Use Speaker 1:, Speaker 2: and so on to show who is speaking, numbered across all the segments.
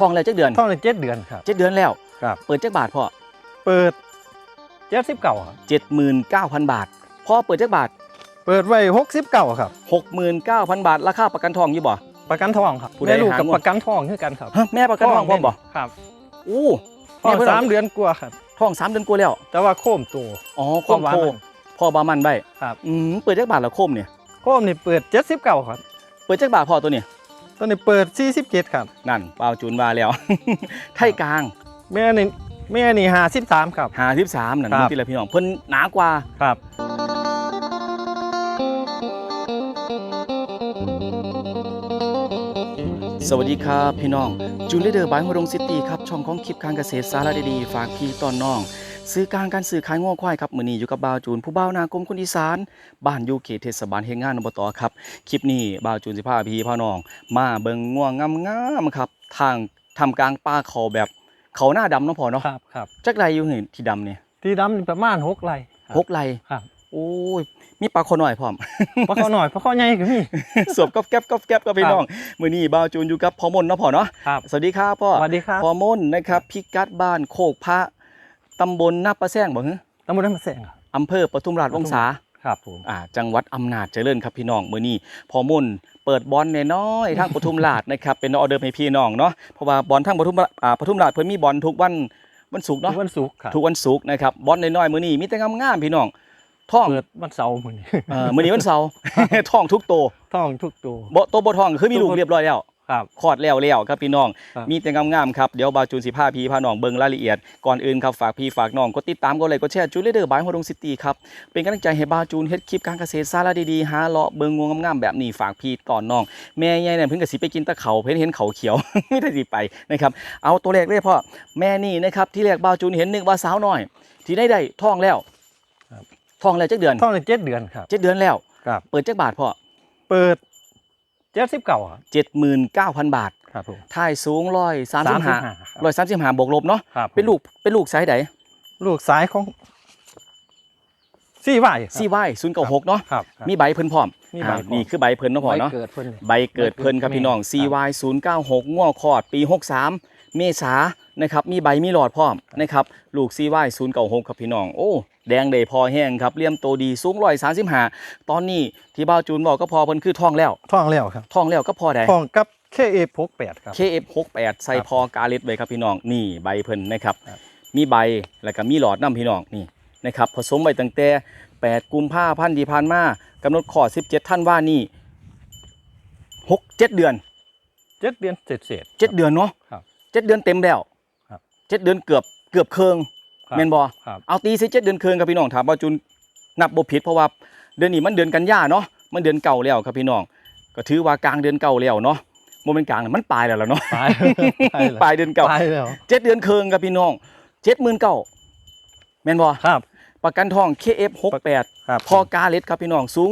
Speaker 1: ทองแล้วจักเดือน
Speaker 2: ท่องในเจ็ดเดือนครับ
Speaker 1: เจ็ดเดือนแล้ว
Speaker 2: ครับ
Speaker 1: เปิดจักบาทพ่อ
Speaker 2: เปิดเจ็ดสิบเก้าครับ
Speaker 1: เจ็ดหมื่นเก้าพันบาทพ่อเปิดจักบาท
Speaker 2: เปิดไว้หกสิบเก้าครับ
Speaker 1: หกหมื่นเก้าพันบาทราคาประกันทองอยู่บ่
Speaker 2: ประกันทองครับ
Speaker 1: ผู้ใด
Speaker 2: แม่ลูก
Speaker 1: หา
Speaker 2: กับ
Speaker 1: งวด
Speaker 2: ประกันทองคือกันครับ
Speaker 1: ฮะแม่ประกันทองพร้อมบ่
Speaker 2: ครับ
Speaker 1: อู้
Speaker 2: ทอง
Speaker 1: แพิ่น
Speaker 2: สามเดือนกว่าครับ
Speaker 1: ทองสามเดือนกว่าแล้ว
Speaker 2: แต่ว่าโค้มตัว
Speaker 1: อ๋อโคม
Speaker 2: พ่อ
Speaker 1: โค
Speaker 2: บ้านมัน
Speaker 1: พ่อบามันใบ
Speaker 2: ครับ
Speaker 1: อืมเปิดจักบาทละโคมเนี่ย
Speaker 2: โค้มนี่เปิดเจ็ดสิบเก้าครับ
Speaker 1: เปิดจักบาทพ่อตัวเนี่ย
Speaker 2: ตัวนี้เปิดสี่สิบเจ็ดครับ
Speaker 1: นั่นเปล่าจูนมาแล้ว ไทยกลาง
Speaker 2: แม่นี่แม่นี่ห้าสิบสามครับ
Speaker 1: หาสิบสามนั่น
Speaker 2: ครับ
Speaker 1: พี่ละพี่น้องเพิ่นหนากว่า
Speaker 2: ครับ
Speaker 1: สวัสดีครับพี่น้องจูนเลเดอร์บายฮดงซิตี้ครับ ช่องของคลิปการเกษตรสาระดีๆ ฝากพี่ตอนน้อง ซื้อกลางการซื้อขายง้อควายครับมื้อนี้อยู่กับบ่าวจูนผู้บ่าวนากรมคนอีสานบ้านอยู่เขตเทศบาลเฮงงานอบตครับคลิปนี้บ่าวจูนสิพาพี่พ่อน้อง มาเบิ่งง่วงงามๆครับทางทำกลางป่าเขาแบบเขาหน้าดำเนาะพ่อเนาะ
Speaker 2: ครับครับ
Speaker 1: จักไรอยู่นี่ที่ดำเนี่ย
Speaker 2: ที่ดำนี่ประมาณหกไร่ครับ
Speaker 1: หกไร
Speaker 2: ครับ
Speaker 1: โอ้ยมีปลาคอหน่อยพร้อม
Speaker 2: เพราะเขาหน่อยเพราะเขาใหญ่กว่าพี่
Speaker 1: สวบก๊อบแก๊บก๊อบแก๊บกับพี่น้องมื้อนี้บ่าวจูนอยู่กับพ่อมนเนาะพ่อเนาะ
Speaker 2: ครับ
Speaker 1: สวัสดีครับพ่อ
Speaker 2: สวัสดีครับ
Speaker 1: พ่อมนนะครับพิกัดบ้านโคกพระ ตำบลนาประแซงบ่ฮึ
Speaker 2: ตำบลน้ำมะแสงครับ
Speaker 1: อำเภอปทุมราชวงศา
Speaker 2: ครับผม
Speaker 1: อ่าจังหวัดอำนาจเจริญครับพี่น้องมื้อนี้พ่อมนเปิดบอลน้อยๆทางปทุมราชนะครับเป็นออเดอร์ให้พี่น้องเนาะเพราะว่าบอลทางปทุมราชอ่าปทุมราชเพิ่นมีบอลทุกวันวันศุกร์
Speaker 2: ทุ
Speaker 1: เนาะ
Speaker 2: กวันศุกร์ครับ
Speaker 1: ทุกวันศุกร์นะครับบอลน้อยๆมื้อนี้มีแต่งามๆพี่น้องท่อง
Speaker 2: เปิดวันเสาร์มื้อนี้
Speaker 1: เอ่อมื้อนี้วันเสาร์ ท่องทุกโตว
Speaker 2: ท่องทุกตัว
Speaker 1: บ่โตวบ่ท่องคือมีลูกเรียบร้อยแล้ว
Speaker 2: ครับ
Speaker 1: คลอดแล้วแล้วครับพี่น้อง
Speaker 2: ครับ
Speaker 1: มีแต่งามๆครับเดี๋ยวบาวจูนสิพาพี่พาน้องเบิ่งรายละเอียดก่อนอื่นครับฝากพี่ฝากน้องกดติดตามกดไลค์กดแชร์จูนเลเดอร์บายฮอดงซิตี้ครับเป็นกำลังใจให้บาวจูนเฮ็ดคลิปการเกษตรสาระดีๆหาเลาะเบิ่งงวงงามๆแบบนี้ฝากพี่ตอนน้อง แม่ใหญ่เนี่ยเพิ่งก็สิไปกินตะเขาเพิ่นเห็นเขาเขียว ไม่ได้สิไปนะครับเอาตัวแรกเลยพ่อแม่นี่นะครับที่แรกบาวจูนเห็นนึกว่าสาวน้อย ที่ได้ได้ท้องแล้ว
Speaker 2: ครับ
Speaker 1: ท้องแล้วจักเดือน
Speaker 2: ท่องในเจ็ดเดือนครับ
Speaker 1: เจ็ดเดือนแล้ว
Speaker 2: ครับ
Speaker 1: เปิดจักบาทพ่อ
Speaker 2: เปิด เจ็ดสิบเก้าครับ
Speaker 1: 79,000บาท
Speaker 2: ครับผม
Speaker 1: ท่ายสูง135
Speaker 2: ครับ
Speaker 1: 135บวกลบเนาะ
Speaker 2: ครับ
Speaker 1: เป็นลูกเป็นลูกไซส์ไหน
Speaker 2: ลูกสายของสี่ไหวครับ
Speaker 1: ซีไวศูนย์เก้าหกเนาะ
Speaker 2: ครับครับ
Speaker 1: มีใบเพิ่นพร้อม
Speaker 2: มีใบ
Speaker 1: อ่า
Speaker 2: พร้อม
Speaker 1: นี่คือใบเพิ่นเนาะพ่อเนาะ
Speaker 2: ไว้เกิดเพิ่นเลย
Speaker 1: ใบเกิดเพิ่นครับพี่น้อง
Speaker 2: ครับ
Speaker 1: CY 096ง้อคอดปี63เมษานะครับมีใบมีหลอดพร้อมนะครับลูก CY 096ครับพี่น้องโอ้ แดงเดพอแห้งครับเลี่ยมโตดีสูง135ตอนนี้ที่บ่าวจูนบอกก็พอเพิ่นคือท้องแล้ว
Speaker 2: ท่องแล้วครับ
Speaker 1: ท้องแล้วก็พอได้
Speaker 2: ท่องกับเคเอพกแปดครับ
Speaker 1: KF68 ใส่
Speaker 2: ครับ
Speaker 1: พอกาเล็ดไว้ครับพี่น้องนี่ใบเพิ่นนะครับ
Speaker 2: ครับ
Speaker 1: มีใบแล้วก็มีหลอดน้ำพี่น้องนี่นะครับผสมไว้ตั้งแต่ 8 กุมภาพันธ์ที่ผ่านมากำหนดขอด17 ท่านว่านี่6 7 เดือน
Speaker 2: เจ็ดเดือนเศษเศษ
Speaker 1: 7 เดือนเนาะ
Speaker 2: ครับ
Speaker 1: เจ็ดเดือนเต็มแล้ว
Speaker 2: ครับ
Speaker 1: เจ็ดเดือนเกือบเกือบเคือง
Speaker 2: ครับ
Speaker 1: แม่นบ่
Speaker 2: ครับ
Speaker 1: เอาตีสิเจ็ดเดือนเคืองครับพี่น้องถามว่าจุนนับบ่ผิดเพราะว่าเดือนนี้มันเดือนกันยาเนาะมันเดือนเก่าแล้วครับพี่น้อง ก็ถือว่ากลางเดือนเก่าแล้วเนาะบ่เป็นกลางน่ะมันปลายแล้วล่ะเนาะ
Speaker 2: ตาย
Speaker 1: ปลายเดือนเก่า
Speaker 2: ตายแล้ว
Speaker 1: เจ็ดเดือนเคืองครับพี่น้องเจ็ดหมื่นเก้าแม่นบ่
Speaker 2: ครับ
Speaker 1: ประกันทอง KF68
Speaker 2: ครับ
Speaker 1: พอกาเล็ดครับพี่น้องสูง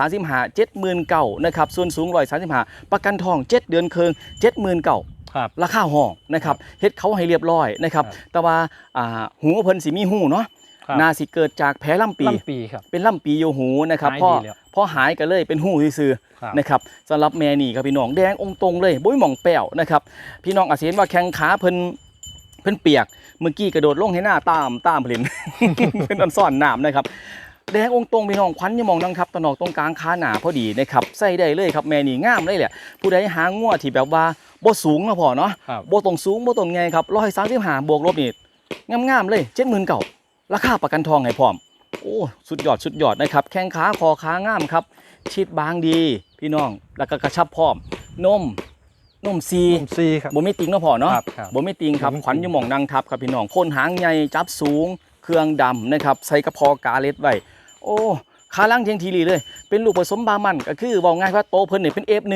Speaker 1: 135 79,000นะครับส่วนสูง135ประกันทอง 7 เดือนเคือง79,000
Speaker 2: ครับ
Speaker 1: ราคาห้องนะครับเฮ็ดเขาให้เรียบร้อยนะครับ
Speaker 2: ครับ
Speaker 1: แต่ว่าอ่าหูเพิ่นสิมีหูเนาะ
Speaker 2: ครับ
Speaker 1: นาสิเกิดจากแผลลำปี
Speaker 2: ลำปีครับ
Speaker 1: เป็นลำปีอยู่หูนะครับ
Speaker 2: หาย
Speaker 1: พอ
Speaker 2: ดีแล้ว
Speaker 1: พอหายก็เลยเป็นหูซื่อ
Speaker 2: ครับ
Speaker 1: ๆนะครับสำหรับแม่นี่ครับพี่น้องแดงองค์ตรงเลยบ่มีหม่องแป้วนะครับพี่น้องอาจสิเห็นว่าแข้งขาเพิ่นเพิ่นเปียกเมื่อกี้กระโดดลงให้หน้าตามตามเพลินเพิ่นอันซ่อนน้ำนะครับ แดงองค์ตรงพี่น้องควันอย่ามองดังครับตะนอกตรงกลางขาหนาพอดีนะครับใส่ได้เลยครับแม่นี่งามเลยแหละผู้ใดหางัวที่แบบว่าบ่สูงนะพ่อเนาะ
Speaker 2: ครับ
Speaker 1: บ่ตรงสูงบ่ตรงไงครับร้อยสามสิบห้าบวกลบนี่งามๆเลยเจ็ดหมื่นเก่าราคาประกันทองให้พร้อมโอ้สุดยอดสุดยอดนะครับแข้งขาคอขางามครับชิดบางดีพี่น้องแล้วก็กระชับพร้อมนมนมซี
Speaker 2: ผมซีครับ
Speaker 1: บ่มีติงเนาะพ่อเนาะ
Speaker 2: ครับครับ
Speaker 1: บ่มีติงครับ
Speaker 2: บ่มีติง
Speaker 1: ขวัญอยู่หม่องนางทับครับพี่น้องโคนหางใหญ่จับสูง เครื่องดำนะครับใส่กระเพอกาเล็ดไว้โอ้ขาล่างเทียงทีรีเลย เป็นลูกผสมบามันก็คือบอกง่ายว่าโตเพิ่นเนี่ยเป็น F1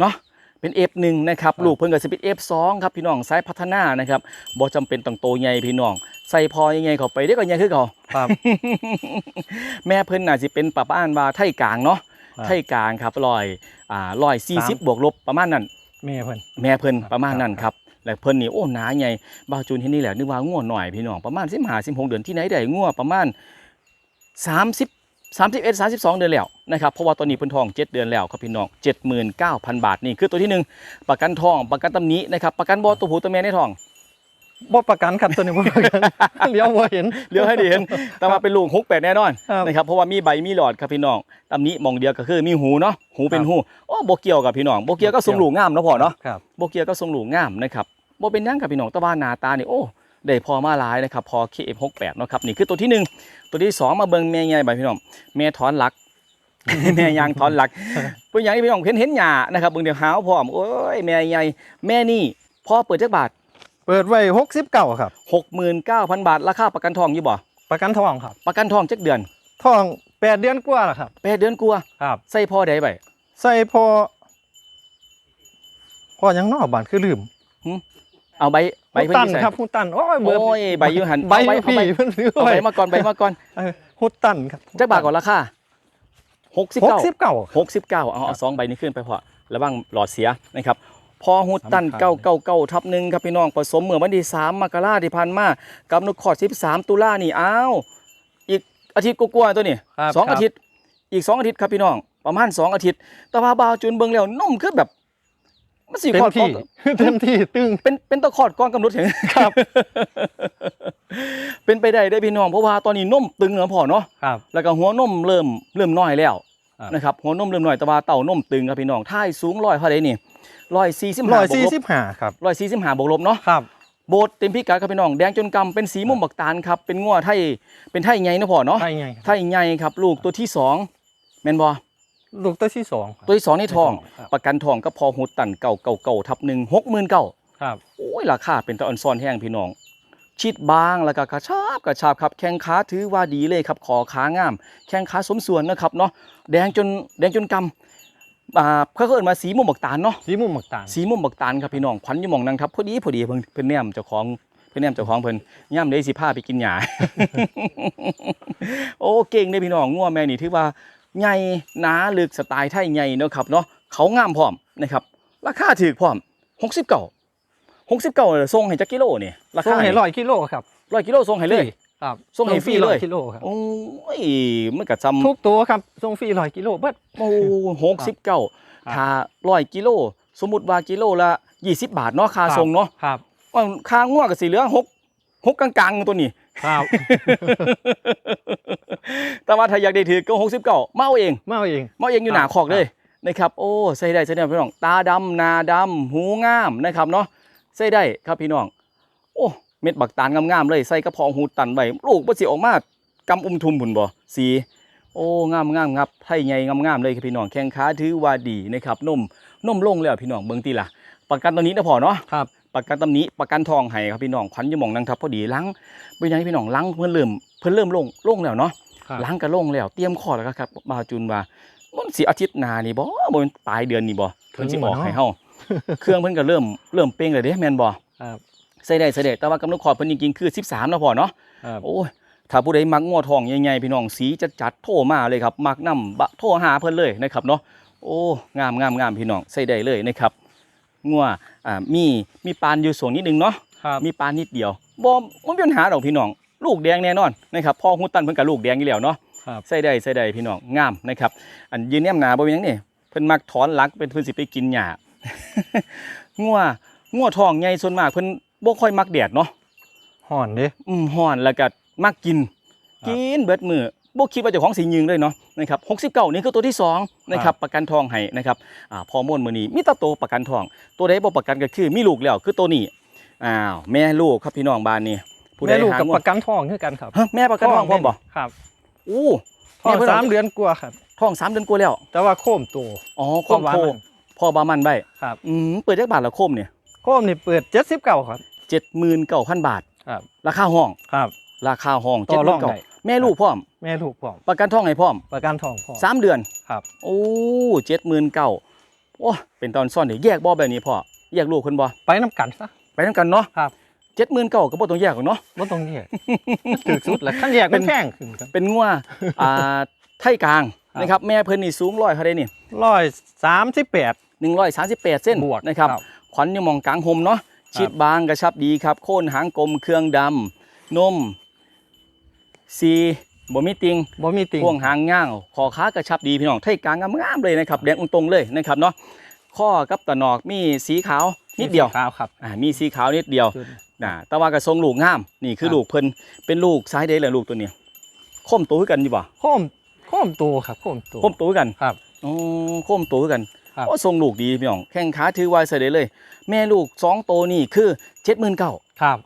Speaker 1: เนาะเป็น F1 นะครับลูกเพิ่นก็สิเป็น F2 ครับพี่น้องสายพัฒนานะครับบ่จำเป็นต้องโตใหญ่พี่น้อง ใส่พอยังไงเข้าไปเดี๋ยวก็ใหญ่คือเขา
Speaker 2: ครับ
Speaker 1: แม่เพิ่นน่าสิเป็นป้าบ้านว่าไทยกลางเนาะ
Speaker 2: ครับ
Speaker 1: ไทยกลางครับร้อยอ่าร้อยสี่สิบบวกลบประมาณนั้น
Speaker 2: แม่เพิ่น
Speaker 1: แม่เพิ่น
Speaker 2: ครับ
Speaker 1: ประมาณนั้น
Speaker 2: ค
Speaker 1: ค
Speaker 2: รั
Speaker 1: รับบ แล้วเพิ่นนี่โอ้หนาใหญ่บ่าวจูนที่นี่แหละนึกว่าง่วหน่อยพี่น้องประมาณ15 16เดือนที่ไหนได้ง่วประมาณ30 31 32เดือนแล้วนะครับเพราะว่าตอนนี้เพิ่นทอง7เดือนแล้วครับพี่น้อง79,000บาทนี่คือตัวที่หนึ่งประกันทองประกันตำหนี้นะครับประกันบ่ตัวผู้ตัวแม่ในทอง
Speaker 2: บ่ประกันครับตัวนี้บ่ประกันเลี้ยวบ่เห็น
Speaker 1: เลี้ยวให้ดีเห็น แต่ว่าเป็นลูกฮุกแปดแน่นอน
Speaker 2: ครับ
Speaker 1: นะครับเพราะว่ามีใบมีหลอดครับพี่น้องตำหนี้มองเดียวก็คือมีหูเนาะหูเป็นหูโอ้บ่เกี่ยวกับพี่น้องบ่เกี่ยวก็ทรงลูกงามเนาะพ่อเนาะ
Speaker 2: ครับ
Speaker 1: โบเกียก็ทรงหลูงามนะครับโบเป็นหยังกับพี่น้องแตะบ้านนาตานี่โอ้ได้พอมาหลายนะครับพอ KF68 เนาะครับนี่คือตัวที่หนึ่งตัวที่สองมาเบิ่งแม่ใหญ่ใบพี่น้องแม่ถอนหลักแม่ยางถอนหลักเป็นอย่างที่พี่น้องเห็นเห็นหญ้านะครับเบิ่งเดี๋ยวหาวพร้อมโอ้ยแม่ใหญ่แม่นี่พอเปิดจักบาท
Speaker 2: เปิดไว้69ครับ
Speaker 1: 69,000บาทราคาประกันทองอยู่บ่
Speaker 2: ประกันทองครับ
Speaker 1: ประกันทองจักเดือน
Speaker 2: ทองแปดเดือนกว่าแล้วครับ
Speaker 1: แปดเดือนกลัวา
Speaker 2: ครับ
Speaker 1: ใส่พอได้ใบ
Speaker 2: ใส่พอ พอยังนอกบ้านคือลืม
Speaker 1: เอาใบใบ
Speaker 2: หุ
Speaker 1: เพิ่น
Speaker 2: ตัน
Speaker 1: สิใส่
Speaker 2: ครับหุตันโอ้ยเบอร์
Speaker 1: โอ้ยใบอยู่หัน
Speaker 2: ใบ
Speaker 1: เอาใบ
Speaker 2: พี่
Speaker 1: เอาใบ
Speaker 2: เพิ่นซื้อ
Speaker 1: เอา
Speaker 2: ไว้
Speaker 1: ใบมาก่อนใบมาก่อน
Speaker 2: เออหุตันครับ
Speaker 1: จักบาทก่อนราคา69
Speaker 2: 69
Speaker 1: หกสิบเก้าเอาเอาสองใบนี้ขึ้นไปพอระวังหลอดเสียนะครับ พอฮุดตัน
Speaker 2: สำคัญ
Speaker 1: เก้าเก้าเก้าทับหนึ่งครับพี่น้องผสมเมื่อวันที่สามมกราที่ผ่านมากำหนดขอดสิบสามตุลานี่อ้าวอีกอาทิตย์กว่าๆตัวนี้
Speaker 2: ครับ
Speaker 1: สอง
Speaker 2: ครับ
Speaker 1: อาทิตย์อีกสองอาทิตย์ครับพี่น้อง ประมาณสองอาทิตย์แต่ว่าบาวจูนเบิงแล้วนุ่มขึ้นแบบมันสี่
Speaker 2: เต็
Speaker 1: ข
Speaker 2: ม
Speaker 1: อด
Speaker 2: ที่เต็มที่ตึง
Speaker 1: เป็นเป็นตะขอดก้อนกำหนดเห็น
Speaker 2: ครับ
Speaker 1: เป็นไปได้ได้อพี่น้องเพราะว่าตอนนี้นุ่มตึงเนาะพ่อเนาะ
Speaker 2: ครับ
Speaker 1: แล้วก็หัวนมเริ่มเริ่มน้อยแล้ว
Speaker 2: ครับ
Speaker 1: นะครับหัวนมเริ่มน้อยแต่ว่าเต่านมตึงครับพี่น้องท่ายสูงร้อยเท่าไรนี่ร้อยสี่สิบห้า
Speaker 2: ร้อย
Speaker 1: บวก
Speaker 2: สี่
Speaker 1: ลบ
Speaker 2: สิบห้าครับ
Speaker 1: ร้อยสี่สิบห้าบวกลบเนาะ
Speaker 2: ครับ
Speaker 1: โบดเต็มพิกัดครับพี่น้องแดงจนกำเป็นสีม่วงบักตาลครับเป็นงัวไทยเป็นไทยใหญ่เนาะพ่อเนาะ
Speaker 2: ใช่ไงครับ
Speaker 1: ไทยใหญ่ครับ ลูกตัวที่สองแม่นบ่
Speaker 2: ลูกตัวที่สองครับ
Speaker 1: ตัวที่สองในทอง
Speaker 2: ครับ
Speaker 1: ประกันทองก็พอหูตันเก่าเก่าเก่าทับหนึ่งหกหมื่นเก่า
Speaker 2: ครับ
Speaker 1: โอ้ยราคาเป็นตะออนซ่อนแห้งพี่น้อง ชิดบางแล้วก็กระชับกระชับครับ แข้งขาถือว่าดีเลยครับขอขางาม แข้งขาสมส่วนนะครับเนาะแดงจนแดงจนกำอ่าเขาเอิ้นมาสีม่วงบักตาลเนาะ
Speaker 2: สีมุมหมักต่าง
Speaker 1: สีม่วงบักตาลครับพี่น้องขวัญอยู่หมองนางทับพอดีพอดีเพิ่นเพิ่นแนมเจ้าของเพิ่นแนมเจ้าของเพิ่นย่ำได้สิพาไปกินหญ้าโอ้เก่งเด้พี่น้องงัวแม่นี่ถือว่าใหญ่หนาลึกสไตล์ไทยใหญ่เนาะครับเนาะเขางามพร้อมนะครับราคาถูกพร้อม69 69ส่งให้จักกิโลนี่รา
Speaker 2: ส่
Speaker 1: คาง
Speaker 2: ให้ร้อยกิโลครับ
Speaker 1: ร้อยกิโลส่งให้เลย
Speaker 2: ครับ
Speaker 1: ส่งให้ฟรีเลย
Speaker 2: อยกิโลครับ
Speaker 1: โอ้ยมันก็จำ
Speaker 2: ทุกตัวครับส่งฟรีร้อยกิโลเบิด
Speaker 1: โอ้หกสิบเก้า
Speaker 2: ครับ
Speaker 1: ถ้าร้อยกิโล สมมุติว่ากิโลละยี่สิบบาทเนาะค่าส่งเนาะ
Speaker 2: ครับ
Speaker 1: ว่าค่างัวก็สิเหลือหกหกกลางๆ ตัวนี้
Speaker 2: ครับ
Speaker 1: แต่ว่าถ้าอยากได้ถือก็หกสิบเก้ามาเอาเอง
Speaker 2: มาเอาเอง
Speaker 1: มาเอาเองอยู่หนา
Speaker 2: ครับ
Speaker 1: คอกเลยนะครับ โอ้ใส่ได้ใส่ได้พี่น้อง ตาดำหนาดำหูงามนะครับเนาะ ใส่ได้ครับพี่น้อง โอ้เม็ดบักตาลงามๆเลยใส่กระเพาะหูตันไว้ลูกบ่สิออกมากำอุ้มทุมพุ่นบ่สีโอ้งามงามครับไทยใหญ่งามงามเลยครับพี่น้องแข้งขาถือว่าดีนะครับนมนมลงแล้วพี่น้องเบิ่งติล่ะประกันตัวนี้นะพอเนาะ
Speaker 2: ครับ
Speaker 1: ประกันตำหนี้ประกันทองให้ครับพี่น้องขวัญอยหมองนังทับพอดีล้างเป็นยังไงพี่น้องล้างเพิ่นเริ่มเพิ่นเริ่มลงลงแล้วเนาะ
Speaker 2: ครับ
Speaker 1: ล้างก็ลงแล้ว เตรียมคลอดแล้วครับบาวจุนว่ามันสิอาทิตย์หน้านี่บ่บ่เป็นปลายเดือนนี่บ่เพิ่นสิออกให้เฮา เครื่องเพิ่นก็เริ่มเริ่มเป้งเลยเด้แม่นบ่
Speaker 2: ครับ
Speaker 1: ใส่ได้ใส่ได้แต่ว่ากำหนดคลอดเพิ่นจริงๆคือ 13นะพอเนาะ
Speaker 2: ครับ
Speaker 1: โอ้ยถ้าผู้ใดมักงัวทองใหญ่ๆพี่น้องสีจัดจัดๆโทรมาเลยครับมักนำบะโทรหาเพิ่นเลยนะครับเนาะโอ้งามงามงามพี่น้องใส่ได้เลยนะครับงัวอ่ามีมีปานอยู่ส่วนนิดนึงเนาะ
Speaker 2: ครับ
Speaker 1: มีปานนิดเดียวบ่บ่มีปัญหาดอกพี่น้อง ลูกแดงแน่นอนนะครับพ่อฮู้ตันเพิ่นก็ลูกแดงอยู่แล้วเนาะ
Speaker 2: ครับ
Speaker 1: ใส่ได้ใส่ได้พี่น้องงามนะครับ อันยืนแนมหนาบ่เป็นหยังนี่เพิ่นมักถอนหลักเป็นเพิ่นสิไปกินหญ้า งัวงัวทองใหญ่ส่วนมากเพิ่นบ่ค่อยมักแดดเนาะ
Speaker 2: ห่อนเด้
Speaker 1: อืมฮ้อนแล้วก็มักกิน
Speaker 2: ครับ
Speaker 1: กินเบิดมือบ่คิดว่าเจ้าของสิยิงเลยเนาะนะครับ69นี่คือตัวที่สองนะครับประกันทองให้นะครับอ่าพอมวนมื้อนี้มีแตตัวประกันทอง ตัวใดบ่ประกันก็คือมีลูกแล้วคือตัวนี้อ้าวแม่ลูกครับพี่น้องบ้านนี้ผู้ใด
Speaker 2: แม่ลูก
Speaker 1: หา
Speaker 2: กับ
Speaker 1: งัว
Speaker 2: ประกันทองคือกันครับ
Speaker 1: ฮะแม่ประกันทองพร้อมบ่
Speaker 2: ครับ
Speaker 1: อู้
Speaker 2: ทอง
Speaker 1: แพิ่น
Speaker 2: สามเดือนกว่าครับ
Speaker 1: ท้องสามเดือนกว่าแล้ว
Speaker 2: แต่ว่าโค้มโต
Speaker 1: อ๋อโค
Speaker 2: พ่อ
Speaker 1: ม
Speaker 2: บ้าน
Speaker 1: โค
Speaker 2: มัน
Speaker 1: พ่อบามันใบ
Speaker 2: ครับ
Speaker 1: อืมเปิดจักบาทละโคมเนี่ย
Speaker 2: โค้มนี่เปิดเจ็ดสิบเก้าครับ
Speaker 1: เจ็ดหมื่นเก้าพันบาท
Speaker 2: ครับ
Speaker 1: ราคาห้อง
Speaker 2: ครับ
Speaker 1: ราคาห้อง
Speaker 2: ต่
Speaker 1: เจ็ด
Speaker 2: อ
Speaker 1: ห
Speaker 2: ร
Speaker 1: มื่
Speaker 2: อง
Speaker 1: นเก้า
Speaker 2: ได้
Speaker 1: แม่ลูกพร้อม
Speaker 2: แม่ลูกพร้อม
Speaker 1: ประกันท้องให้พร้อม
Speaker 2: ประกันทองพร้อม
Speaker 1: สามเดือน
Speaker 2: ครับ
Speaker 1: โอ้เจ็ดหมื่นเก้าโอ้เป็นตอนซ่อนเดี๋ยวแยกบ่อแบบนี้พ่อแยกลูกคนบ่
Speaker 2: ไปน้ำกันซะ
Speaker 1: ไปทั้งกันเนาะ
Speaker 2: ครับ
Speaker 1: เจ็ดหมื่นเก้าก็บ่ต้องแยกหรอกเนาะ
Speaker 2: ว่าตรงนี้ ถึกสุดแล้วขั้นแยก
Speaker 1: เป็
Speaker 2: เป็นนแพงขึ้นครับ
Speaker 1: เป็นงัวอ่าไทยกลาง
Speaker 2: ครับ
Speaker 1: นะครับ แม่เพิ่นนี่สูงร้อยเท่าไดนี่
Speaker 2: ร้อยสามสิบแปด
Speaker 1: หนึ่งร้อยสามสิบแปดเส้น
Speaker 2: บวก
Speaker 1: นะครับขวัญอยู่หมองกลางหมเนาะชิดบางกระชับดีครับ โค่นหางกลมเครื่องดำนมสีบ่มีติง
Speaker 2: บ่มีติ่ง
Speaker 1: พ่วงหางย่างคอขากระชับดีพี่น้องไทยกลางงามๆเลยนะครับแดงตรงๆเลยนะครับเนาะข้อกับตะนอกมีสีขาวนิดเดียว
Speaker 2: ขาวครับ
Speaker 1: อ่ามีสีขาวนิดเดียว
Speaker 2: จุด
Speaker 1: นะแต่ว่ากระทรงลูกงามนี่คือ
Speaker 2: ครับ
Speaker 1: ลูกเพิ่นเป็นลูกซ้ายเด้เลยลูกตัวเนี้ยคมตัวคือกันอยู่บ่
Speaker 2: โคมโคมตัวครับโคมตัว
Speaker 1: คมตัวคือกัน
Speaker 2: ครับ
Speaker 1: อ๋อคมตัวคือกัน
Speaker 2: ครับ
Speaker 1: โอ้ทรงลูกดีพี่น้องแข้งขาถือว่าใส่ได้เลย แม่ลูกสองตัวนี่คือ79,000
Speaker 2: ครับ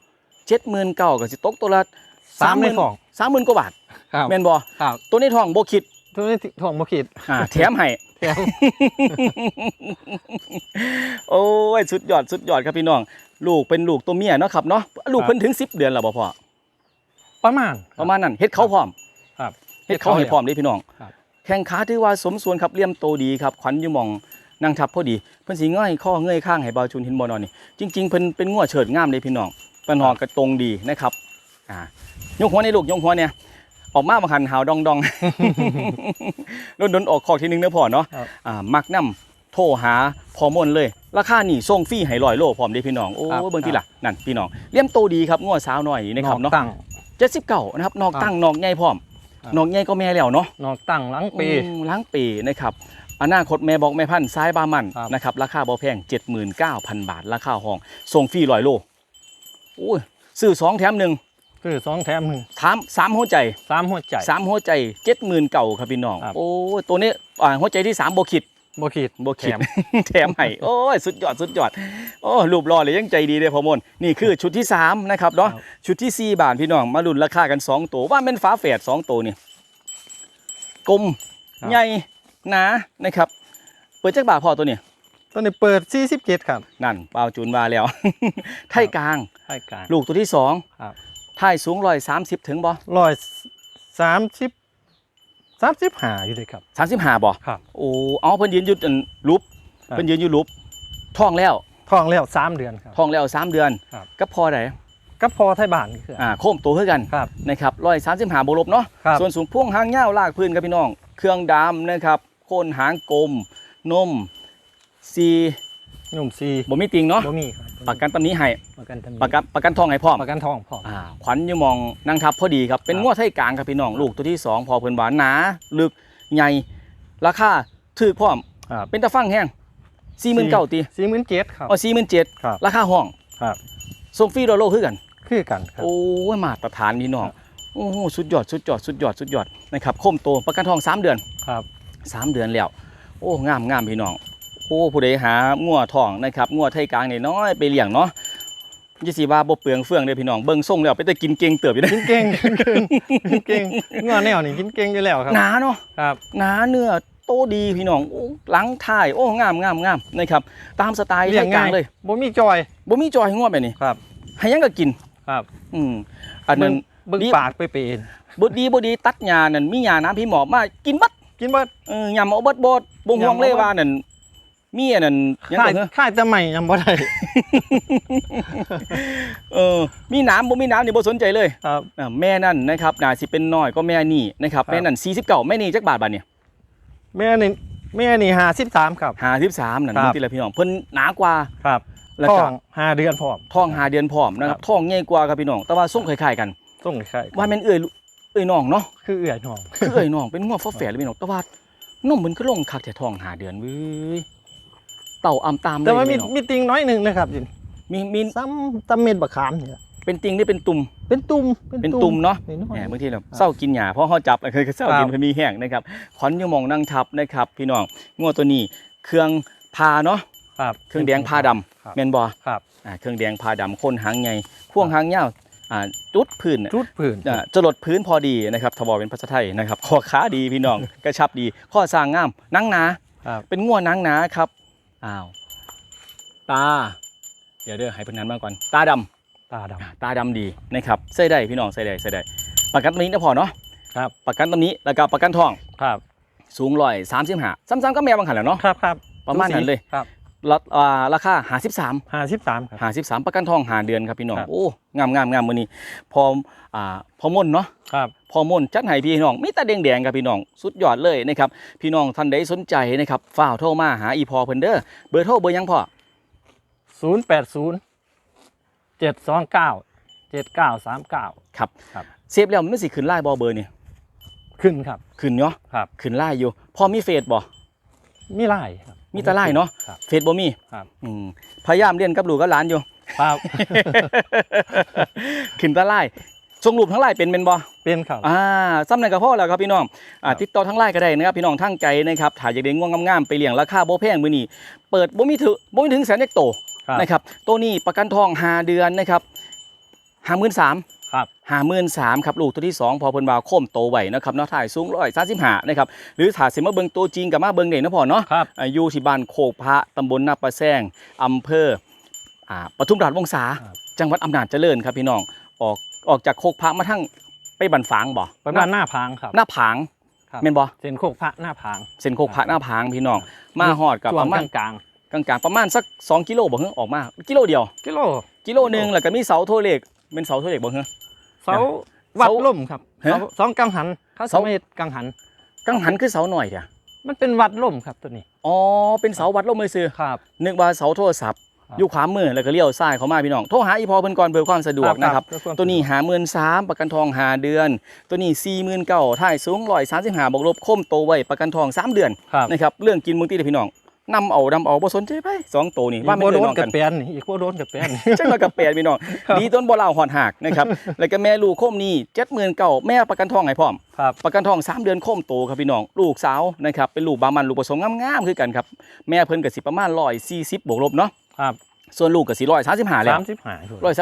Speaker 1: 79,000ก็สิตกตัวละ
Speaker 2: สามในสอง
Speaker 1: 30,000กว่าบาท
Speaker 2: ครับ
Speaker 1: แม่นบ่
Speaker 2: ครับ
Speaker 1: ตัวนี้ทองบ่คิด
Speaker 2: ตัวนี้ถ่วงบ่ขีด
Speaker 1: อ่าแถมให้
Speaker 2: แถม
Speaker 1: โอ้ยสุดยอดสุดยอดครับพี่น้อง ลูกเป็นลูกตัวเมียเนาะครับเนาะลูก
Speaker 2: ครับ
Speaker 1: เพิ่นถึง 10 เดือนแล้วบ่พ่อ
Speaker 2: ประมาณ
Speaker 1: ประมาณนั้นเฮ็ดเขาพร้อม
Speaker 2: ครับ
Speaker 1: เฮ็ดเขาให้พร้อมเด้พี่น้อง
Speaker 2: ครับ
Speaker 1: แข้งขาถือว่าสมส่วนครับเลี่ยมโตดีครับขวัญอยู่หมอง นั่งทับพอดีเพิ่นสิง่อยข้อเงยข้างให้เบาชุนเห็นบ่นอนนี่จริง ๆเพิ่นเป็นงัวเฉิดงามเลยพี่น้องปนอกกระตรงดีนะครับอ่ายกหัวในลูกยกหัวเนี่ยออกมาบางหันหาวดองดองโดนโดนออกคอกทีนึงเด้อพ่อเนาะ
Speaker 2: ครับ
Speaker 1: อ่ามักนํโทรหาพอมนเลย ราคานี่ส่งฟรีให้ร้อยโลพร้อมเด้พี่น้องโอ้
Speaker 2: ครับ
Speaker 1: เบิ่งทีล่ะนั่นพี่น้องเลี่ยมโตดีครับงัวสาวหน่อยนี่นะครับ
Speaker 2: นอก
Speaker 1: เนาะ
Speaker 2: ตั้ง
Speaker 1: 79นะครับนอก
Speaker 2: ครับ
Speaker 1: ตั้งนอกใหญ่พร้อม
Speaker 2: ครับ
Speaker 1: นอกใหญ่ก็แม่แล้วเนาะ
Speaker 2: นอกตั้งหลังปี
Speaker 1: อืมล้างปีนะครับ อนาคตแม่บอกแม่พันธุ์ซ้ายบามัน
Speaker 2: ครับ
Speaker 1: นะครับราคาบ่แพง79,000 บาท ราคาห้องส่งฟรีร้อยโลโอ้ยซื้อสองแถมหนึ่ง
Speaker 2: คือสองแถมหนึ่ง
Speaker 1: ถามสามหัวใจ
Speaker 2: สามหัวใจ
Speaker 1: สามหัวใจเจ็ดหมื่นเก่าครับพี่น้อง
Speaker 2: ครับ
Speaker 1: โอ้ยตัวนี้อ่าหัวใจที่สามโบคิด
Speaker 2: บ่ขีด
Speaker 1: โบคิด
Speaker 2: แถม
Speaker 1: แถมให้โอ้ยสุดยอดสุดยอดโอ้รูปรอเลยยังใจดีเลยพอมนนี่คือชุดที่สามนะครับเนาะ
Speaker 2: ครับ
Speaker 1: ชุดที่สี่บาทพี่น้องมาลุ้นราคากันสองตัวว่าเป็นฝาแฝดสองตัวนี่กลม
Speaker 2: ครับ
Speaker 1: ใหญ่ หนานะครับ เปิดจักบาทพอตัวนี้
Speaker 2: ตอนนี้เปิด 47 ครับ
Speaker 1: นั่นเปล่าจูนมาแล้ว ไทยกลาง
Speaker 2: ให้การ
Speaker 1: ลูกตัวที่สอง
Speaker 2: ครับ
Speaker 1: ไทยสูงร้อยสามสิบถึงบ่
Speaker 2: ร้อยสามสิบสามสิบห้าอยู่เลยครับ
Speaker 1: สามสิบห้าบ่
Speaker 2: ครับ
Speaker 1: โอ้ เอาเพิ่นยืนอยู่อันรูป
Speaker 2: ครับ
Speaker 1: เพิ่นยืนอยู่รูปท้องแล้ว
Speaker 2: ท้องแล้วสามเดือนครับ
Speaker 1: ท้องแล้วสามเดือน
Speaker 2: ครับ
Speaker 1: ก็พอได้
Speaker 2: ก็พอไทยบ้านนี่คือ
Speaker 1: อ่าโค้มตัวคือกัน
Speaker 2: ครับ
Speaker 1: นะครับร้อยสามสิบห้าบวกลบเนาะ
Speaker 2: ครับ
Speaker 1: ส่วนสูงพ่วงหางยาวลากพื้นครับพี่น้อง เครื่องดำนะครับ โคนหางกลมนมซี
Speaker 2: หนุ่มซี
Speaker 1: บ่มีติงเนาะ
Speaker 2: บ่มีครับ
Speaker 1: ประกันตำนี้ให้
Speaker 2: ประกันทำ
Speaker 1: ประกันประกันทองให้พร้อม
Speaker 2: ประกันทองพร้อม
Speaker 1: อ่าขวัญอยู่มองนั่งทับพอดีครับเป็น
Speaker 2: ครับ
Speaker 1: งวดไทยกลางครับพี่น้องลูกตัวที่สองพอเพิ่นหวานหนาลึกใหญ่ราคาถือพร้อม
Speaker 2: ครับ
Speaker 1: เป็นตะฟังแห้งสี่หมื่นเก้าตี
Speaker 2: สี่หมื่นเจ็ดครับ
Speaker 1: อ๋อสี่หมื่นเจ็ด
Speaker 2: ครับ
Speaker 1: ราคาห้อง
Speaker 2: ครับ
Speaker 1: ส่งฟรีดอลโลคือกัน
Speaker 2: คือกันครับ
Speaker 1: โอ้ยมาตรฐานพี่น้อง
Speaker 2: ครับ
Speaker 1: โอ้โหสุดยอดสุดยอดสุดยอดสุดยอดนะครับโคมโตประกันทองสามเดือน
Speaker 2: ครับ
Speaker 1: สามเดือนแล้ว โอ้งามงามพี่น้องโอ้ผู้ใดหางัวทองนะครับงัวไทยกลางนี่น้อยไปเลี้ยงเนาะยี่สิว่าบ่เปลืองเฟืองเด้อพี่น้องเบิ่งส่งแล้วไปแต่กินเก่งเติบอยู่เด้อ
Speaker 2: กินเก่งกินเก่งกินเก่งเงาแนวนี่กินเก่งอยู่แล้วครับ
Speaker 1: หนาเนาะ
Speaker 2: ครับ
Speaker 1: หนาเนื้อโตดีพี่น้องโอ้หลังถ่ายโอ้งามงามงามนะครับตามสไตล์ไทยกลางเลย
Speaker 2: บ่มีจอย
Speaker 1: บ่มีจอยให้งัวแบบนี้
Speaker 2: ครับ
Speaker 1: ให้หยังก็กิน
Speaker 2: ครับ
Speaker 1: อืมอันนั้น
Speaker 2: เบิ่ง
Speaker 1: ดี
Speaker 2: ปากไปเป็น
Speaker 1: บดีบดีตัดหญ้านั่นมีหญ้าน้ำพี่หมอบมากินบัด
Speaker 2: กินเบิด
Speaker 1: เออยำเอาเบิดบดบ่ห่วงเลยว่านั่นมีอันนั้นหยัง
Speaker 2: ค่าย
Speaker 1: ก็เหรอ
Speaker 2: ค่ายแต่ใหม่ยังบ่ได้
Speaker 1: เออ มีน้ำบ่มีน้ำนี่บ่สนใจเลย
Speaker 2: ครับ
Speaker 1: อ่าแม่นั่นนะครับน่าสิเป็นน้อยก็แม่นี่นะครับ
Speaker 2: ครับ
Speaker 1: แม่นั่น49แม่นี่จักบาทบาทเนี่ย
Speaker 2: แม่นี่แม่นี่53ครับ
Speaker 1: 53นั่น
Speaker 2: ครับ
Speaker 1: เมื่อกี้แหละพี่น้องเพิ่นหนากว่า
Speaker 2: ครับ
Speaker 1: แล้ว
Speaker 2: ท้อ
Speaker 1: ก็
Speaker 2: งห้าเดือนพร้อม
Speaker 1: ท้องหาเดือนพร้อมนะครับ
Speaker 2: ครับ
Speaker 1: ท้องใหญ่กว่าครับพี่น้องแต่ว่าทรงคล้ายๆกัน
Speaker 2: ต้องใช่
Speaker 1: ว่าแม่นเอ้ยลู เอ้ยน้องเนาะ
Speaker 2: คือเอื่อยน้อง
Speaker 1: คือเอ้ยน้องเป็นงัวฟ้าแฝดเลยพี่น้องแต่ว่านมมันก็ลงคักแต่ท้องหาเดือนเว้ยเต่าอำตามเลย
Speaker 2: แต่ว่ามี
Speaker 1: พี่น้อง
Speaker 2: มีติงน้อยหนึงนะครับยิน
Speaker 1: มีมี
Speaker 2: ซ้ำตำเม็ดบักขามเนี่ย
Speaker 1: เป็นติงที่เป็นตุ่ม
Speaker 2: เป็นตุ่ม
Speaker 1: เป็นตุ่มเนาะ
Speaker 2: ป็น้อย
Speaker 1: แหมบางทีแบบเศร้ากินหญ้าเพราะเขาจับเคยเศร้ากิน
Speaker 2: ครับ
Speaker 1: เพมีแห้งนะครับขอนยมองนั่งทับนะครับ พี่น้องงัวตัวนี้เครื่องพาเนาะ
Speaker 2: ครับ
Speaker 1: เครื่องแดงพาดำ
Speaker 2: ครับ
Speaker 1: แมนบอ
Speaker 2: ครับ
Speaker 1: อ่าเครื่องแดงพาดำคนหางใหญ่พ่วงหางยาวอ่า จุดพื้นน่ะ
Speaker 2: จุดผื่น
Speaker 1: อ่าจะหลดพื้นพอดีนะครับทบอเป็นภาษาไทยนะครับข้อขาดีพี่น้องกระชับดี ข้อสร้างงามหนังหนา
Speaker 2: ครับ
Speaker 1: เป็นงัวหนังหนาครับอ้าวตา เดี๋ยวเด้อให้เพิ่นนั้นมาก่อนตาดำ
Speaker 2: ตาด
Speaker 1: อ่าตาดำดีนะครับใส่ได้พี่น้องใส่ได้ใส่ได้ประกันตัวนี้นะพอเนาะ
Speaker 2: ครับ
Speaker 1: ประกันตัวนี้แล้วก็ประกันทองำ
Speaker 2: ครับ
Speaker 1: สูงร้อยสามสิบห้าซ้ำๆก็แมวบางขันแหล้วเนาะ
Speaker 2: ครับครับ
Speaker 1: ประมาณนั้นเลย
Speaker 2: ครับ
Speaker 1: ราอ่าราคาหาสิบสาม
Speaker 2: ห้าสิบสามครับ
Speaker 1: หาสิบสามประกันทองหาเดือนครับพี่น้อง
Speaker 2: ครับ
Speaker 1: โอ้งามงามงามมือนี้พออ่าพอม่นเนาะ
Speaker 2: ครับ
Speaker 1: พอม่นจัดให้พี่น้องมีแต่แดงแดงๆครับพี่น้องสุดยอดเลยนะครับพี่น้องท่านใดสนใจนะครับฝ้าวโทรมาหาอีพอเพิ่นเด้อเบอร์โทรเบอร์หยังพ่อ
Speaker 2: ศูนย์แปดศูนย์เจ็ดสองเก้าเจ็ดเก้าสามเก้า
Speaker 1: ครับ
Speaker 2: ครับ
Speaker 1: เซฟแล้วมันไม่สิขึ้นไล่บอเบอร์นี่
Speaker 2: ขึ้นครับ
Speaker 1: ขึ้นเนาะ
Speaker 2: ครับ
Speaker 1: ขึ้นไล่อยู่พอมีเฟซบ่
Speaker 2: มีไล่ครับ
Speaker 1: มีแต่ไล่เนาะ
Speaker 2: ครับ
Speaker 1: เฟซบ่มี
Speaker 2: ครับ
Speaker 1: อืมพยายามเรียนกับลูกกับหลานอยู่
Speaker 2: ครับ
Speaker 1: ขึ้นแตะไล่ส่งรูปทั้งไล่เป็นเป็นบ่
Speaker 2: เป็นครับ
Speaker 1: อ่าซ้ำในนกับพ่อแล้วครับพี่น้องอ่า
Speaker 2: ครับ
Speaker 1: ติดต่อทั้งไลน์ก็ได้นะครับพี่น้องทั้งใจนะครับถ่ายอยากได้ง่วงงามๆไปเลี้ยงราคาโบแพงมือนี้เปิดบ่มีถึงบ่มีถึงแสนเอกโต
Speaker 2: ครับ
Speaker 1: นะครับตัวนี้ประกันทองหาเดือนนะครับห้าหมื่นสาม
Speaker 2: ครับ
Speaker 1: ห้าหมื่นสามครับลูกตัวที่สองพอเพิ่นว่าโค้มโตไหวนะครับเนาะถ่ายสูงร้อยสามสิบห้านะครับหรือถ่ายเสมาเบิงตัวจริงกับมาเบิงเด็กนาะพ่อเนาะ
Speaker 2: ครับ
Speaker 1: อายุที่บ้านโคกพระตำบลนาปะแซงอำเภออ่าปทุมราชวงศา
Speaker 2: ครับ
Speaker 1: จังหวัดอำนาจเจริญครับพี่น้องออกออกจากโคกพระมาทั้งไปบันฝางบ่
Speaker 2: ประมาณหน้าพางครับ
Speaker 1: หน้าผาง
Speaker 2: ครับ
Speaker 1: แม่นบ่
Speaker 2: เส้นโคกพระหน้าพาง
Speaker 1: เส้นโคกพระหน้าผางพี่น้อง มาหอดกับ
Speaker 2: ช่ว
Speaker 1: ป
Speaker 2: ง
Speaker 1: ระมาณ
Speaker 2: กลาง
Speaker 1: กลางๆประมาณสัก 2 กิโลบ่เฮอออกมา กิโลเดียว
Speaker 2: ๆกิโล
Speaker 1: กิโลหนึงแล้วก็มีเสาโทรเหล็กเป็นเสาโทรเหล็กบ่เฮอ
Speaker 2: เสาวัดล่มครับ
Speaker 1: ฮะ
Speaker 2: เสาสองกังหันเขา
Speaker 1: เสา
Speaker 2: สมัยกังหัน
Speaker 1: กังหันคือเสาหน่อยเดียว
Speaker 2: มันเป็นวัดล่มครับตัวนี้
Speaker 1: อ๋อเป็นเสาวัดลมมือซื้อ
Speaker 2: ครับ
Speaker 1: นึกว่าเสาโทรศัพท์
Speaker 2: ครับ
Speaker 1: อยู่ขวามือแล้วก็เลี้ยวซ้ายเข้ามาพี่น้องโทรหาอีพอเพิ่นก่อนเพื่อความสะดวกนะครับ
Speaker 2: ครับ
Speaker 1: ตัวนี้หาเมื่นสามประกันทองหาเดือน ตัวนี้สี่หมื่นเก้าถ่ายสูงร้อยสามสิบห้าบวกลบคมโตไว้ประกันทองสามเดือน
Speaker 2: ครับ
Speaker 1: นะครับเรื่องกินมึงตีเลยพี่น้อง นำเอาดำเอาบ่สนใจไปสองตัวนี่
Speaker 2: อีก
Speaker 1: ว่าไม่
Speaker 2: โบ
Speaker 1: เค
Speaker 2: โด
Speaker 1: ย
Speaker 2: น
Speaker 1: น้อง
Speaker 2: กั
Speaker 1: กับน
Speaker 2: แปนนี่อีกโบโดนกับแปนนี่
Speaker 1: จังมากับแปดพี่น้อง
Speaker 2: ครับ
Speaker 1: ดีต้นบ่ลาวหอนหักนะครับแล้วก็แม่ลูกโคมนี่เจ็ดหมื่นเก้าแม่ประกันทองให้พร้อม
Speaker 2: ครับ
Speaker 1: ประกันทอง3เดือนโคมโตครับพี่น้องลูกสาวนะครับเป็นลูกบามันลูกผสมงามๆคือกันครับแม่เพิ่นก็สิประมาณ140บวกลบเนาะ
Speaker 2: ครับ
Speaker 1: ส่วนลูกก็สิ135แล้ว
Speaker 2: สามสิบห้าอยู่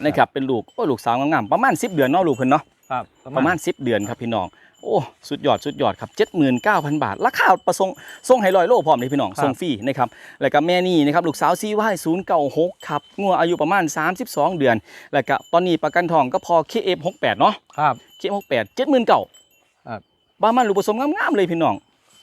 Speaker 1: 135นะครับเป็นลูกโอ้ลูกสาวงามๆประมาณ10เดือนเนาะลูกเพิ่นเนาะ
Speaker 2: ครับ
Speaker 1: ประมาณ 10 เดือนครับพี่น้อง โอ้สุดยอดสุดยอดครับ 79,000 บาท ราคาประสงค์ส่งให้ร้อยโลพร้อมเลยพี่น้องส่งฟรีนะครับแล้วก็แม่นี่นะครับลูกสาวซีวาย096ครับงัวอายุประมาณ 32 เดือน แล้วก็ตอนนี้ประกันทองก็พอ KF68 เนาะ
Speaker 2: ครับ
Speaker 1: KF68 79,000
Speaker 2: ครับ
Speaker 1: บ้ามันลูกผสมงามๆเลยพี่น้อง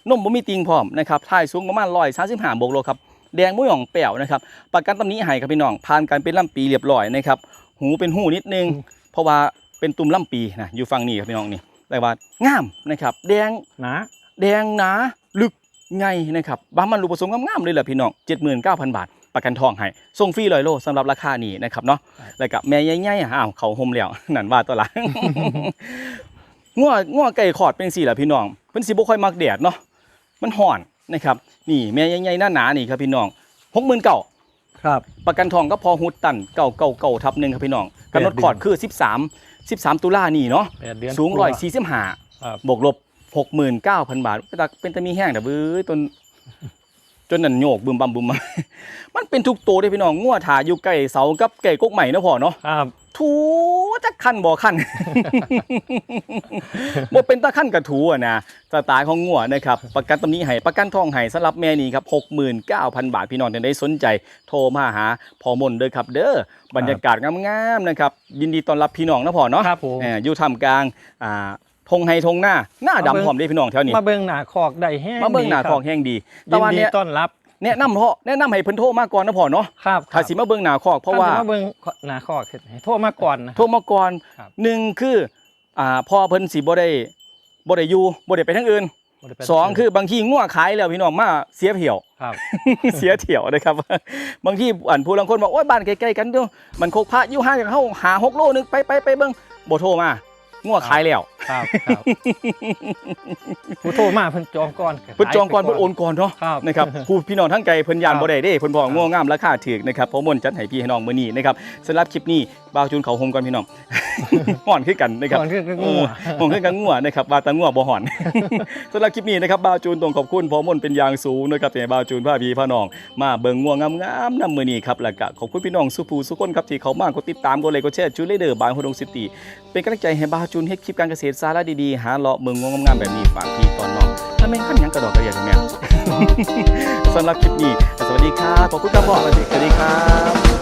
Speaker 1: นมบ่มีติงพร้อมนะครับถ่ายสูงประมาณ135บวกโลครับแดงมุ้ยหยองแป๋วนะครับประกันตำหนี้ให้ครับพี่น้องผ่านการเป็นลำปีเรียบร้อยนะครับหูเป็นหูนิดนึง เพราะว่าเป็นตุ่มลำปีนะอยู่ฝั่งนี้ครับพี่น้องนี่ แต่ว่างามนะครับแดง
Speaker 2: หนา
Speaker 1: แดงหนาลึกไงนะครับบ้ามันลูกผสมงามๆเลยแหละพี่น้อง79,000 บาท ประกันทองให้ส่งฟรีร้อยโลสำหรับราคานี้นะครับเนาะแล้วก็แม่ใหญ่ๆอะอ้าวเขาห่มแล้วนั่นว่าตัวหละงัวงัวไก่ขอดเป็นสี่แหละพี่น้องเพิ่นสิบ่ค่อยมักแดดเนาะมันห่อนนะครับนี่แม่ใหญ่ๆหน้าหนาๆนี่ครับพี่น้อง60,000เก่า
Speaker 2: ครับ
Speaker 1: ประกันทองก็พอฮุดตันเก่าเก่าเก่าทับหนึ่งครับพี่น้องกำหนดขอดคือ 13 13 ตุลานี่เนาะ
Speaker 2: แปดเดือน
Speaker 1: สูง
Speaker 2: กว่า
Speaker 1: 145
Speaker 2: ครับ
Speaker 1: บวกลบ69,000บาทเป็นตาเป็นตามีแห้งแต่เบ้ยจนจนนั่นโยกบึมบัมบึมมา มันเป็นทุกตัวเลยพี่น้องงัวถ่าอยู่ไก่เสากับไก่กกใหม่เนาะพ่อเนาะ
Speaker 2: ครับ
Speaker 1: ถูจะขั้นบ่ขั้นบ่เป็นตาขั้นกับถูอะนะสไตล์ของงัวนะครับ ประกันตำนี้ให้ประกันทองให้สำหรับแม่นี่ครับ69,000 บาทพี่น้องท่านใดสนใจ โทรมาหาพอมนเด้อครับ เด้อบรรยากาศงามๆนะครับ ยินดีต้อนรับพี่น้องนะพ่อเนาะ
Speaker 2: ครับผม
Speaker 1: เอ่ออยู่ท่ามกลางอ่าทงไฮทงหน้าหน้า
Speaker 2: มาเบิ่ง
Speaker 1: ดำพร้อมเด้พี่น้องแถวนี้
Speaker 2: มาเบิ่งหน้าคอกได้แห้ง
Speaker 1: มาเบิ่งหน้า
Speaker 2: ดี
Speaker 1: คอกแห้งดี
Speaker 2: ยิ
Speaker 1: แต่
Speaker 2: น
Speaker 1: ว่า
Speaker 2: ดี
Speaker 1: เนี่ย
Speaker 2: ต้อนรับ
Speaker 1: แนะนำพ่อแนะนำให้เพิ่นโทรมาก่อนนะพ่อเนาะ
Speaker 2: ครับ
Speaker 1: ถ้าสิมาเบิ่งหน้าคอกเพราะว่า
Speaker 2: ท่นสิมาเบิ่งหน้าคอกเฮ็ดให้โทรมาก่อนนะ
Speaker 1: โทรมาก่อน
Speaker 2: ครับ
Speaker 1: หนึ่งคืออ่าพ่อเพิ่นสิบ่ได้บ่ได้อยู่บ่ได้ไปทางอื่น
Speaker 2: บ่ได้ไป
Speaker 1: สองคือบางทีงัวขายแล้วพี่น้องมาเสียเที่ยว
Speaker 2: ครับ
Speaker 1: เสียเที่ยวนะครับ บางทีอันผู้ลังคนบอกโอ้ยบ้านใกล้ๆกันเด้อมันโคกพระอยู่ห่างจากเฮาหาหกโลนึงไปไปไปเบิ่งบ่โทรมา งัวขายแล้ว
Speaker 2: ครับครับผู้โทรมาเพิ่นจองก่อน
Speaker 1: เพิ่นจองก่อนเพิ่นโอนก่อนเนาะ
Speaker 2: ครับ
Speaker 1: นะครับผู้พี่น้องทั้งไกลเพิ่นยาน
Speaker 2: ครับ
Speaker 1: บ่ได้เด้เพิ่นบอก
Speaker 2: ครับ
Speaker 1: ง่วงงามราคาถูกนะครับเพราะมนต์จัดให้พี่ให้น้องมื้อนี้นะครับสำหรับคลิปนี้บ่าวจูนเขาโฮมก่อนพี่น้องห่อนคือกันนะครับ
Speaker 2: ก่อนคือคือ
Speaker 1: เอ
Speaker 2: งั
Speaker 1: อ
Speaker 2: ว
Speaker 1: ห่อนคือกันงัวนะครับว่าแตางัวบ่ห่อนสำหรับคลิปนี้นะครับบ่าวจูนต้องขอบคุณพอมนต์เป็นอย่างสูงนะครับที่ให้บ่าวจูนพาพี่พาน้อง มาเบิ่งง่วงงามๆนำมื้อนี้ครับแล้วก็ขอบคุณพี่น้องสุภูสุคนครับที่เขามากดติดตามกดไลค์กดแชร์จูเลเดอร์บายโฮดงซิตี้เป็นกำลังใจให้บ่าวจูนเฮ็ดคลิปการเกษตรสาระดีๆ หาเลาะเมืองงงงามแบบนี้ฝากพี่ตอนน้องถ้าแม่นขั้นยังกระดอกกระเดียดแม่สำหรับคลิปนี้ สวัสดีครับขอบคุณครับพ่อสวัสดีครับ